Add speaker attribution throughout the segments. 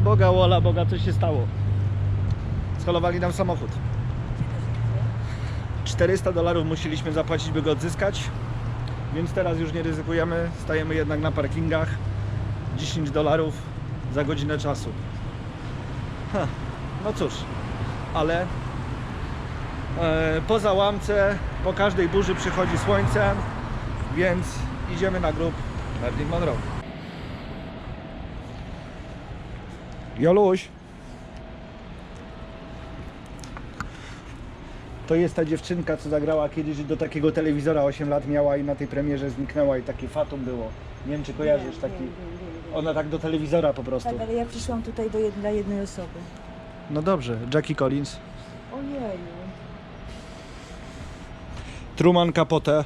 Speaker 1: Boga, wola Boga, co się stało? Scholowali nam samochód. 400 dolarów musieliśmy zapłacić, by go odzyskać, więc teraz już nie ryzykujemy. Stajemy jednak na parkingach. 10 dolarów za godzinę czasu. Ha, no cóż, ale e, po załamce, po każdej burzy przychodzi słońce, więc idziemy na grób Marilyn Monroe. Joluś. To jest ta dziewczynka, co zagrała kiedyś do takiego telewizora 8 lat miała i na tej premierze zniknęła i taki fatum było. Nie wiem czy kojarzysz taki. Ona tak do telewizora po prostu.
Speaker 2: Tak, ale ja przyszłam tutaj do jed dla jednej osoby.
Speaker 1: No dobrze, Jackie Collins.
Speaker 2: Ojej.
Speaker 1: Truman Capote.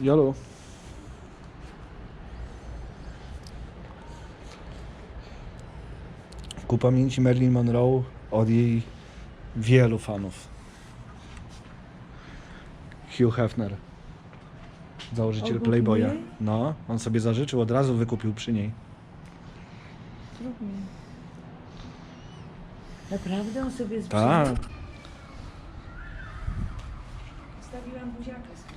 Speaker 1: Jolu. Ku pamięci Marilyn Monroe od jej wielu fanów. Hugh Hefner. Założyciel Playboya. No, on sobie zażyczył, od razu wykupił przy niej.
Speaker 2: Zrób mi. Naprawdę on sobie
Speaker 1: Tak.
Speaker 2: zbrzydł? Stawiłam buziaka sobie.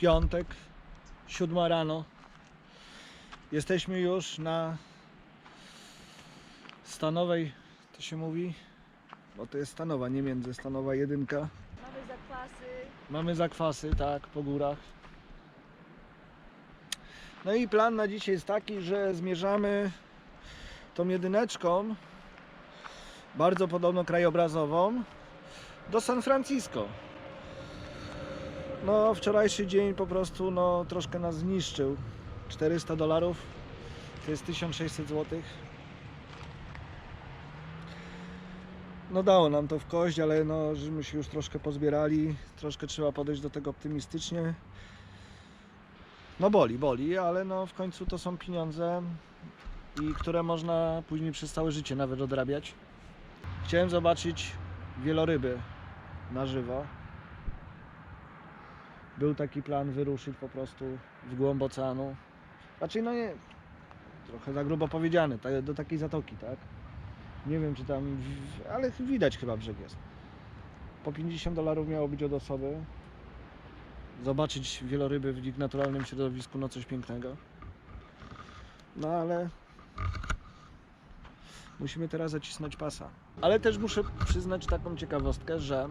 Speaker 2: Piątek, siódma rano. Jesteśmy już na stanowej, to się mówi, bo to jest stanowa, nie między stanowa jedynka. Mamy zakwasy.
Speaker 1: Mamy zakwasy, tak, po górach. No i plan na dzisiaj jest taki, że zmierzamy tą jedyneczką, bardzo podobno krajobrazową, do San Francisco. No, wczorajszy dzień po prostu no, troszkę nas zniszczył. 400 dolarów to jest 1600 zł. No dało nam to w kość, ale no, żeśmy się już troszkę pozbierali. Troszkę trzeba podejść do tego optymistycznie. No boli, boli, ale no w końcu to są pieniądze, i które można później przez całe życie nawet odrabiać. Chciałem zobaczyć wieloryby na żywo. Był taki plan wyruszyć po prostu w głąb oceanu. Znaczy no nie, trochę za grubo powiedziane, do takiej zatoki, tak? Nie wiem czy tam, ale widać chyba brzeg jest. Po 50 dolarów miało być od osoby. Zobaczyć wieloryby w ich naturalnym środowisku, no coś pięknego. No ale musimy teraz zacisnąć pasa. Ale też muszę przyznać taką ciekawostkę, że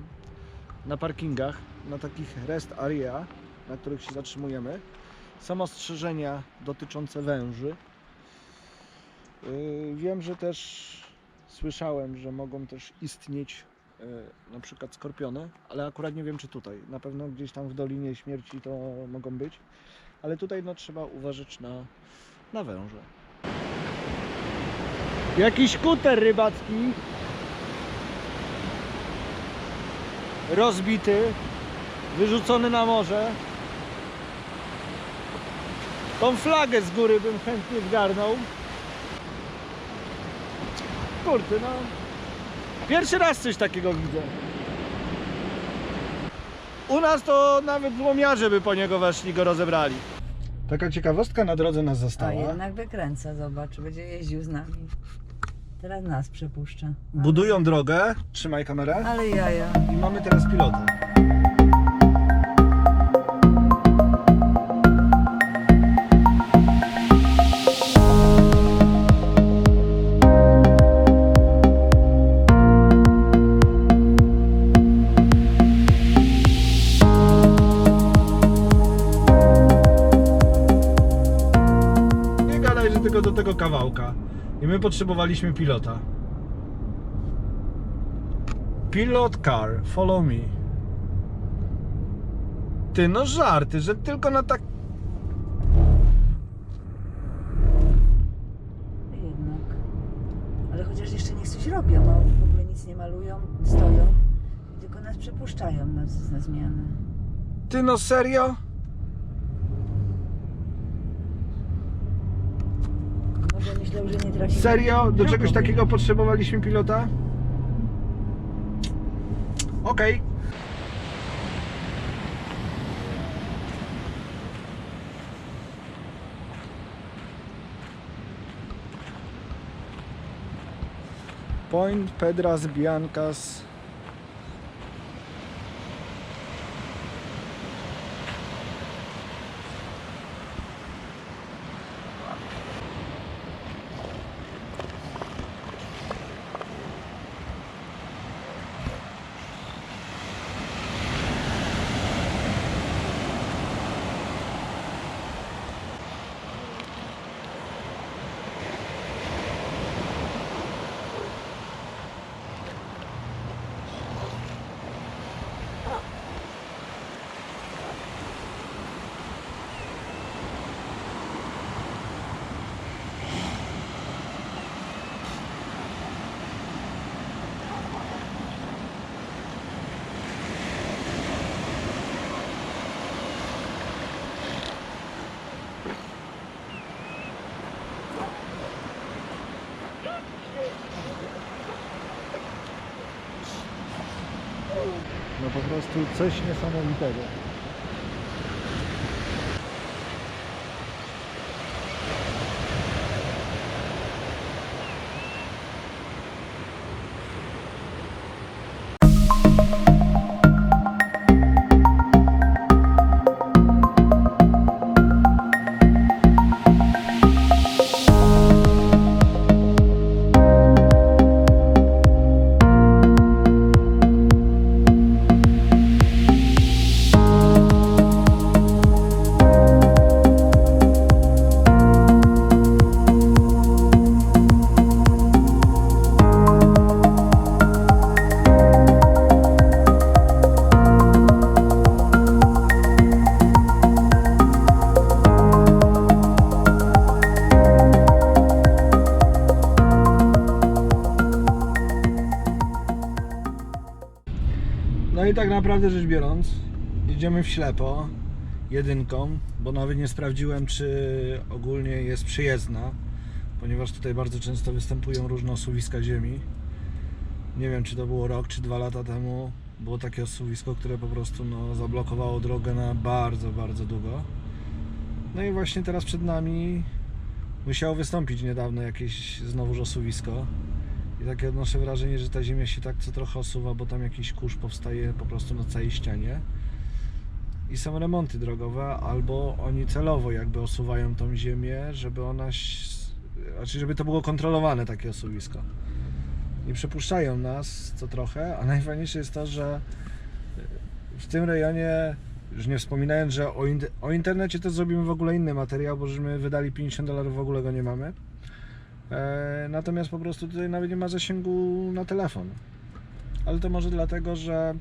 Speaker 1: na parkingach, na takich rest area, na których się zatrzymujemy, są ostrzeżenia dotyczące węży. Yy, Wiem, że też słyszałem, że mogą też istnieć yy, na przykład skorpiony, ale akurat nie wiem czy tutaj. Na pewno gdzieś tam w Dolinie Śmierci to mogą być, ale tutaj no, trzeba uważać na, na węże. Jakiś kuter rybacki rozbity, wyrzucony na morze. Tą flagę z góry bym chętnie zgarnął. Kurde, no. Pierwszy raz coś takiego widzę. U nas to nawet złomiarze by po niego weszli, go rozebrali. Taka ciekawostka na drodze nas
Speaker 2: A
Speaker 1: została.
Speaker 2: jednak wykręca, zobacz, będzie jeździł z nami. Teraz nas przepuszcza. Ale-
Speaker 1: Budują drogę, trzymaj kamerę.
Speaker 2: Ale jaja.
Speaker 1: I mamy teraz pilota. Nie gadaj, że tylko do tego kawałka. I my potrzebowaliśmy pilota. Pilot car, follow me. Ty, no żarty, że tylko na tak...
Speaker 2: Jednak. Ale chociaż jeszcze niech coś robią, no, w ogóle nic nie malują, stoją i tylko nas przepuszczają na, na zmianę.
Speaker 1: Ty, no serio?
Speaker 2: Może myślał, że nie trafi.
Speaker 1: Serio? Do czegoś takiego potrzebowaliśmy pilota? Okej. Point Pedras Biancas No po prostu coś niesamowitego. I tak naprawdę rzecz biorąc, jedziemy w ślepo jedynką, bo nawet nie sprawdziłem, czy ogólnie jest przyjezdna, ponieważ tutaj bardzo często występują różne osuwiska ziemi. Nie wiem, czy to było rok, czy dwa lata temu. Było takie osuwisko, które po prostu no, zablokowało drogę na bardzo, bardzo długo. No i właśnie teraz przed nami musiało wystąpić niedawno jakieś znowuż osuwisko. I takie odnoszę wrażenie, że ta ziemia się tak co trochę osuwa, bo tam jakiś kurz powstaje po prostu na całej ścianie. I są remonty drogowe, albo oni celowo jakby osuwają tą ziemię, żeby ona, znaczy żeby to było kontrolowane takie osuwisko. I przepuszczają nas co trochę, a najfajniejsze jest to, że w tym rejonie, już nie wspominając, że o, in- o internecie to zrobimy w ogóle inny materiał, bo żeśmy wydali 50 dolarów, w ogóle go nie mamy. E, natomiast po prostu tutaj nawet nie ma zasięgu na telefon. Ale to może dlatego, że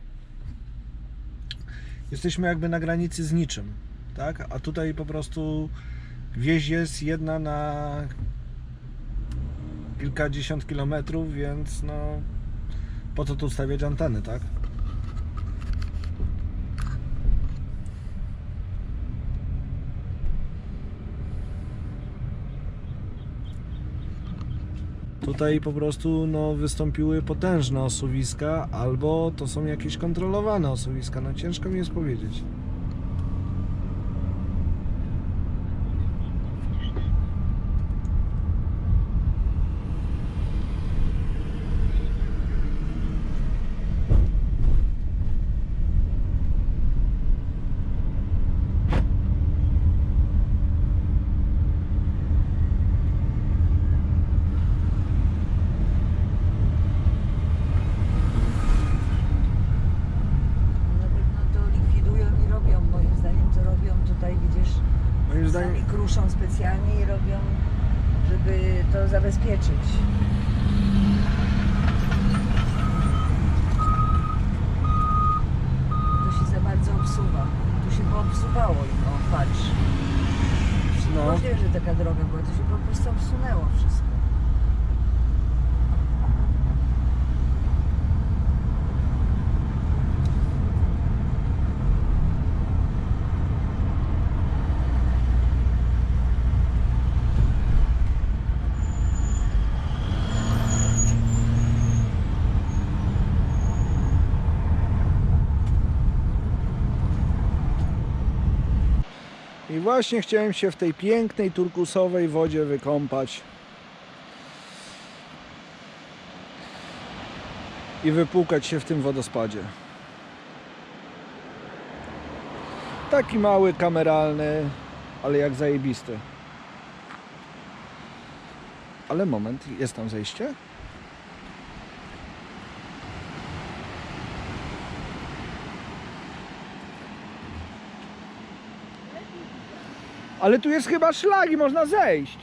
Speaker 1: jesteśmy jakby na granicy z niczym, tak? A tutaj po prostu wieś jest jedna na kilkadziesiąt kilometrów, więc no po co tu stawiać anteny, tak? Tutaj po prostu no, wystąpiły potężne osuwiska, albo to są jakieś kontrolowane osuwiska. No ciężko mi jest powiedzieć.
Speaker 2: Na pewno to likwidują i robią, moim zdaniem to robią tutaj, widzisz,
Speaker 1: Moim zdaniem,
Speaker 2: sami kruszą specjalnie i robią, żeby to zabezpieczyć. To się za bardzo obsuwa. Tu się poobsuwało i no, patrz.
Speaker 1: no,
Speaker 2: Możliwe, że taka droga była, to się po prostu obsunęło wszystko.
Speaker 1: I właśnie chciałem się w tej pięknej turkusowej wodzie wykąpać. I wypłukać się w tym wodospadzie. Taki mały, kameralny, ale jak zajebisty. Ale moment, jest tam zejście? Ale tu jest chyba szlak i można zejść.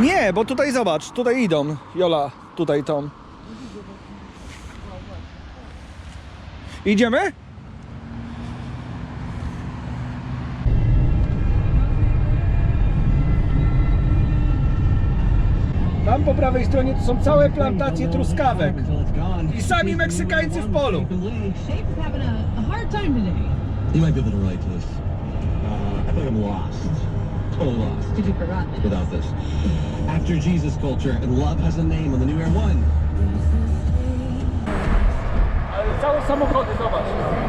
Speaker 1: Nie, bo tutaj zobacz, tutaj idą. Jola, tutaj tą. Idziemy? Tam po prawej stronie to są całe plantacje truskawek. I sami Meksykańcy w polu.
Speaker 3: You might be able to to this. Uh, I think I'm lost. Total lost
Speaker 4: Did you forgot this?
Speaker 3: without this. After Jesus culture and love has a name on the new Air One.
Speaker 1: Ale całe samochody, zobacz.